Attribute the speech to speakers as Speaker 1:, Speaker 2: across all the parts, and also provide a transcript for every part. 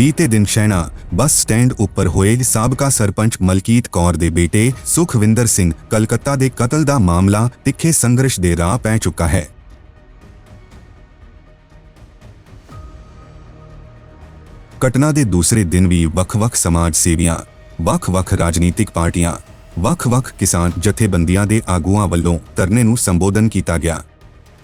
Speaker 1: ਬੀਤੇ ਦਿਨ ਸ਼ੈਣਾ bus stand ਉੱਪਰ ਹੋਏ ਸਾਬਕਾ ਸਰਪੰਚ ਮਲਕੀਤ ਕੌਰ ਦੇ ਬੇਟੇ ਸੁਖਵਿੰਦਰ ਸਿੰਘ ਕਲਕੱਤਾ ਦੇ ਕਤਲ ਦਾ ਮਾਮਲਾ ਤਿੱਖੇ ਸੰਘਰਸ਼ ਦੇ ਰਾਹ ਪੈ ਚੁੱਕਾ ਹੈ। ਘਟਨਾ ਦੇ ਦੂਸਰੇ ਦਿਨ ਵੀ ਵੱਖ-ਵੱਖ ਸਮਾਜ ਸੇਵੀਆਂ, ਵੱਖ-ਵੱਖ ਰਾਜਨੀਤਿਕ ਪਾਰਟੀਆਂ, ਵੱਖ-ਵੱਖ ਕਿਸਾਨ ਜਥੇਬੰਦੀਆਂ ਦੇ ਆਗੂਆਂ ਵੱਲੋਂ ਧਰਨੇ ਨੂੰ ਸੰਬੋਧਨ ਕੀਤਾ ਗਿਆ।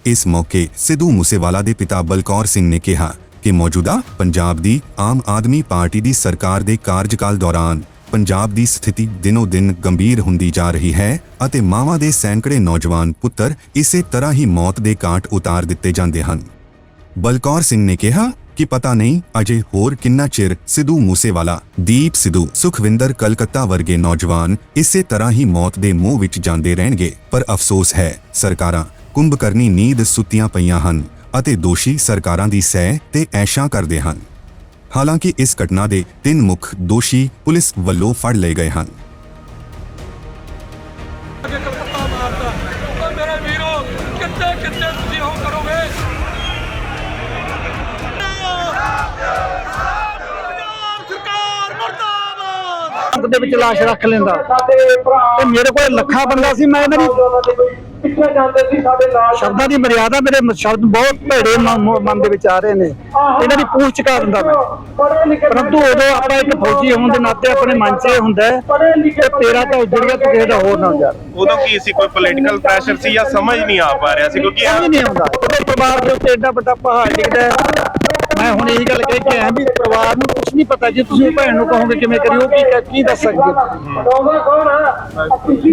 Speaker 1: ਇਸ ਮੌਕੇ ਸਿੱਧੂ ਮੂਸੇਵਾਲਾ ਦੇ ਪਿਤਾ ਬਲਕੌਰ ਸਿੰਘ ਨੇ ਕਿਹਾ ਕਿ ਮੌਜੂਦਾ ਪੰਜਾਬ ਦੀ ਆਮ ਆਦਮੀ ਪਾਰਟੀ ਦੀ ਸਰਕਾਰ ਦੇ ਕਾਰਜਕਾਲ ਦੌਰਾਨ ਪੰਜਾਬ ਦੀ ਸਥਿਤੀ ਦਿਨੋ-ਦਿਨ ਗੰਭੀਰ ਹੁੰਦੀ ਜਾ ਰਹੀ ਹੈ ਅਤੇ ਮਾਵਾਂ ਦੇ ਸੈਂਕੜੇ ਨੌਜਵਾਨ ਪੁੱਤਰ ਇਸੇ ਤਰ੍ਹਾਂ ਹੀ ਮੌਤ ਦੇ ਘਾਟ ਉਤਾਰ ਦਿੱਤੇ ਜਾਂਦੇ ਹਨ। ਬਲਕੌਰ ਸਿੰਘ ਨੇ ਕਿਹਾ ਕਿ ਪਤਾ ਨਹੀਂ, ਅਜੇ ਹੋਰ ਕਿੰਨਾ ਚਿਰ ਸਿੱਧੂ ਮੂਸੇਵਾਲਾ, ਦੀਪ ਸਿੱਧੂ, ਸੁਖਵਿੰਦਰ ਕਲਕੱਤਾ ਵਰਗੇ ਨੌਜਵਾਨ ਇਸੇ ਤਰ੍ਹਾਂ ਹੀ ਮੌਤ ਦੇ ਮੂੰਹ ਵਿੱਚ ਜਾਂਦੇ ਰਹਿਣਗੇ, ਪਰ ਅਫਸੋਸ ਹੈ, ਸਰਕਾਰਾਂ ਕੁੰਭਕਰਨੀ ਨੀਂਦ ਸੁੱਤੀਆਂ ਪਈਆਂ ਹਨ। ਅਤੇ ਦੋਸ਼ੀ ਸਰਕਾਰਾਂ ਦੀ ਸਹਿ ਤੇ ਐਸ਼ਾਂ ਕਰਦੇ ਹਨ। ਹਾਲਾਂਕਿ ਇਸ ਘਟਨਾ ਦੇ ਤਿੰਨ ਮੁੱਖ ਦੋਸ਼ੀ ਪੁਲਿਸ ਵੱਲੋਂ ਫੜ ਲਏ ਗਏ ਹਨ।
Speaker 2: ਮੇਰੇ
Speaker 3: ਦੇ ਵਿੱਚ ਲਾਸ਼ ਰੱਖ ਲੈਂਦਾ। ਤੇ ਮੇਰੇ ਕੋਲ ਲੱਖਾਂ ਬੰਦਾ ਸੀ, ਮੈਂ ਇਹਨਾਂ
Speaker 4: ਪਿੱਛੇ ਜਾਂਦੇ ਸੀ ਸਾਡੇ ਨਾਲ?
Speaker 3: ਸ਼ਬਦਾਂ ਦੀ ਮਰਿਆਦਾ ਮੇਰੇ ਸ਼ਬਦ ਬਹੁਤ ਭੇੜੇ ਮਨ ਦੇ ਵਿੱਚ ਆ ਰਹੇ ਨੇ। ਇਹਨਾਂ ਦੀ ਪੂਛ ਚੁਕਾ ਦਿੰਦਾ ਮੈਂ। ਪਰੰਤੂ ਉਦੋਂ ਆਪਾਂ ਇੱਕ ਫੌਜੀ ਹੋਣ ਦੇ ਨਾਤੇ ਆਪਣੇ ਮਨ 'ਚ ਇਹ ਹੁੰਦਾ ਕਿ ਤੇਰਾ ਤਾਂ ਉੱਜੜ ਗਿਆ ਤੂੰ ਕਿਸੇ ਦਾ ਹੋਰ ਨਾ ਉੱਜੜ
Speaker 5: ਉਦੋਂ ਕੀ ਸੀ? ਕੋਈ ਪੋਲੀਟੀਕਲ ਪ੍ਰੈਸ਼ਰ ਸੀ ਜਾਂ ਸਮਝ ਨਹੀਂ ਆ ਪਾ ਰਿਹਾ ਸੀ? ਕਿਉਂਕਿ
Speaker 3: ਸਮਝ ਨਹੀਂ ਆਉਂਦਾ। ਉਹਦੇ ਪਰਿਵਾਰ ਦੇ ਉੱਤੇ ਐਡਾ ਵੱਡਾ ਪਹਾੜ ਡਿੱਗਦਾ। ਮੈਂ ਹੁਣ ਇਹੀ ਗੱਲ ਕਹਿ ਕੇ ਆਇਆ ਵੀ ਪਰਿਵਾਰ ਨੂੰ ਕੁਝ ਨਹੀਂ ਪਤਾ, ਜੇ ਤੁਸੀਂ ਭੈਣ ਨੂੰ ਕਹੋਗੇ ਕਿਵੇਂ ਕਰਿਓ ਕੀ ਕੀ ਦੱਸ ਸਕਦੇ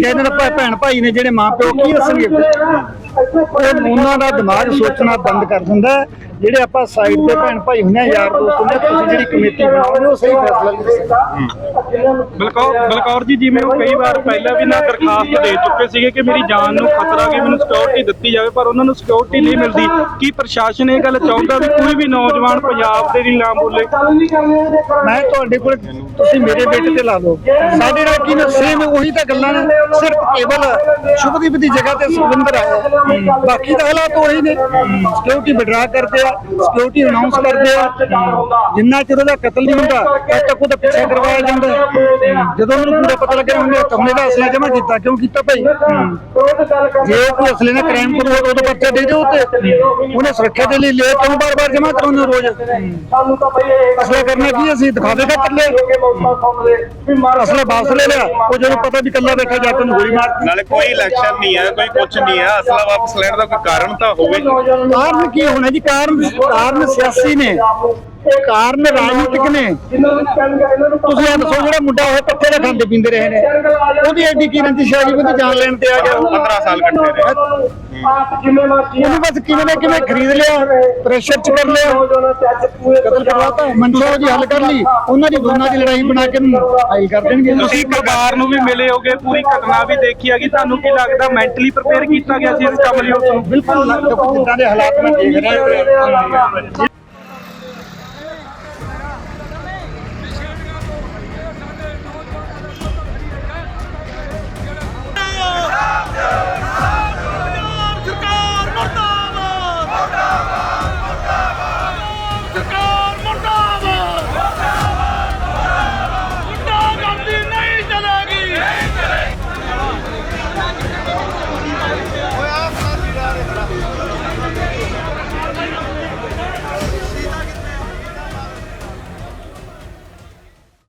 Speaker 3: ਕਹਿੰਦੇ ਨੇ ਭੈਣ ਭਾਈ ਨੇ ਜਿਹੜੇ ਮਾਂ ਪਿਓ, ਕੀ ਦੱਸਣਗੇ ਉਹ ਉਹਨਾਂ ਦਾ ਦਿਮਾਗ ਸੋਚਣਾ ਬੰਦ ਕਰ ਦਿੰਦਾ ਜਿਹੜੇ ਆਪਾਂ ਸਾਈਡ ਤੇ ਭੈਣ ਭਾਈ ਆ ਯਾਰ ਦੋਸਤ ਆ, ਤੁਸੀਂ ਜਿਹੜੀ ਕਮੇਟੀ ਬਣਾਉਂਦੇ ਹੋ ਸਹੀ ਫੈਸਲਾ ਨਹੀਂ ਦੇ ਸਕਦੇ
Speaker 6: ਬਲਕੌਰ ਬਲਕੌਰ ਜੀ ਜਿਵੇਂ ਉਹ ਕਈ ਵਾਰ ਪਹਿਲਾਂ ਵੀ ਨਾ ਦਰਖਾਸਤ ਦੇ ਚੁੱਕੇ ਸੀਗੇ ਕਿ ਮੇਰੀ ਜਾਨ ਨੂੰ ਖਤਰਾ ਕਿ ਮੈਨੂੰ ਸਿਕਿਉਰਿਟੀ ਦਿੱਤੀ ਜਾਵੇ ਪਰ ਉਹਨਾਂ ਨੂੰ ਸਿਕਿਉਰਿਟੀ ਨਹੀਂ ਮਿਲਦੀ। ਕੀ ਪ੍ਰਸ਼ਾਸਨ ਇਹ ਗੱਲ ਚਾਹੁੰਦਾ ਵੀ ਕੋਈ ਵੀ ਨੌਜਵਾਨ ਪੰਜਾਬ ਦੇ ਲਈ ਨਾ ਬੋਲੇ?
Speaker 3: ਮੈਂ ਤੁਹਾਡੇ ਕੋਲ ਤੁਸੀਂ ਮੇਰੇ ਬੇਟੇ ਤੇ ਲਾ ਲਓ। ਸਾਡੇ ਨਾਲ ਕੀ ਨੇ ਸੇਮ ਉਹੀ ਤਾਂ ਗੱਲਾਂ ਨੇ ਸਿਰਫ ਕੇਵਲ ਸ਼ੁਭਦੀਪ ਦੀ ਜਗ੍ਹਾ ਤੇ ਸੁਖਵਿੰਦਰ ਆਇਆ। ਬਾਕੀ ਤਾਂ ਹਾਲਾਤ ਉਹੀ ਨੇ। ਸਿਕਿਉਰਿਟੀ ਵਿਡਰਾ ਕਰਦੇ ਆ ਸਿਕਿਉਰਿਟੀ ਅਨਾਉਂਸ ਕਰਦੇ ਆ। ਜਿੰਨਾ ਚਿਰ ਉਹਦਾ ਕਤਲ ਨਹੀਂ ਹੁੰਦਾ ਤਦ ਤੱਕ ਉਹਦਾ ਪਿੱਛਾ ਕਰਵਾਇਆ ਜਾਂਦਾ। ਜਦੋਂ ਉਹਨੂੰ ਪੂਰਾ ਪਤਾ ਲੱਗਿਆ ਉਹਨੇ ਤੁਮਨੇ ਦਾ ਅਸਲਾ ਜਮ੍ਹਾਂ ਕੀਤਾ। ਕਿਉਂ ਕੀਤਾ ਭਾਈ? ਜੇ ਉਹ ਕੋਈ ਅਸਲੇ ਨਾਲ ਕ੍ਰਾਈਮ ਕਰੂਗਾ ਤਾਂ ਉਹਦਾ ਪਰਚਾ ਦੇ ਦਿਓ ਤੇ ਉਹਨੇ ਸੁਰੱਖਿਆ ਦੇ ਲਈ ਲੈ ਕਿਉਂ ਬਾਰ-ਬਾਰ ਜਮ੍ਹਾਂ ਕਰਾਉਂਦੇ ਰੋਜ਼?
Speaker 4: ਸਾਨੂੰ ਤਾਂ ਬਈ ਇਹ
Speaker 3: ਅਸਲਾ ਕਰਨਾ ਕੀ ਅਸੀਂ ਦਿਖਾਵੇਗਾ ਕੱਲੇ
Speaker 4: ਮਰ
Speaker 3: ਅਸਲੇ ਵਾਪਸ ਲੈ ਲਿਆ। ਉਹ ਜਦੋਂ ਪਤਾ ਵੀ ਕੱਲਾ ਬੈਠਾ ਜਾ ਉਹਨੂੰ ਗੋਲੀ ਮਾਰਤੀ
Speaker 5: ਨਾਲੇ ਕੋਈ ਇਲੈਕਸ਼ਨ ਨਹੀਂ ਹੈ ਕੋਈ ਕੁਝ ਨਹੀਂ ਹੈ। ਅਸਲਾ ਵਾਪਸ ਲੈਣ ਦਾ ਕੋਈ ਕਾਰਨ ਤਾਂ ਹੋਵੇ।
Speaker 3: ਕਾਰਨ ਕੀ ਹੋਣਾ ਜੀ? ਕਾਰਨ ਕਾਰਨ ਸਿਆਸੀ ਨੇ। ਕਾਰਨ ਰਾਜਨੀਤਿਕ ਨੇ। ਤੁਸੀਂ ਇਹ ਦੱਸੋ ਜਿਹੜਾ ਮੁੰਡਾ ਉਹ ਪੱਤੇ ਦਾ ਖਾਂਦੇ ਪੀਂਦੇ ਰਹੇ ਨੇ। ਉਹਦੀ ਐਡੀ ਕੀ ਰੰਜਿਸ਼ ਹੈ ਜੀ? ਉਹਦੀ ਜਾਨ ਲੈਣ ਤੇ ਆ ਗਿਆ ਉਹ।
Speaker 5: 15 ਸਾਲ ਕੱਟੇ ਰਹੇ।
Speaker 4: ਆਪ ਜ਼ਿੰਮੇਵਾਰੀ
Speaker 3: ਉਹਨੂੰ ਬਸ ਕਿਵੇਂ ਨਾ ਕਿਵੇਂ ਖਰੀਦ ਲਿਆ ਪ੍ਰੈਸ਼ਰ ਚ ਕਰ ਲਿਆ। ਕਤਲ ਕਰਵਾਤਾ ਮਨਸ਼ਾ ਉਹਦੀ ਹੱਲ ਕਰ ਲਈ। ਉਹਨਾਂ ਦੀ ਦੋਨਾਂ ਦੀ ਲੜਾਈ ਬਣਾ ਕੇ ਹਾਈ ਕਰ ਦੇਣਗੇ।
Speaker 6: ਤੁਸੀਂ ਪਰਿਵਾਰ ਨੂੰ ਵੀ ਮਿਲੇ ਹੋਗੇ ਪੂਰੀ ਘਟਨਾ ਵੀ ਦੇਖੀ ਹੈਗੀ। ਤੁਹਾਨੂੰ ਕੀ ਲੱਗਦਾ ਮੈਂਟਲੀ ਪ੍ਰਪੇਅਰ ਕੀਤਾ ਗਿਆ ਸੀ ਇਸ ਕੰਮ ਲਈ ਉਸ ਨੂੰ?
Speaker 3: ਬਿਲਕੁਲ। ਜਿੱਦਾਂ ਦੇ ਹਾਲਾਤ ਮੈਂ ਦੇਖ ਰਿਹਾ।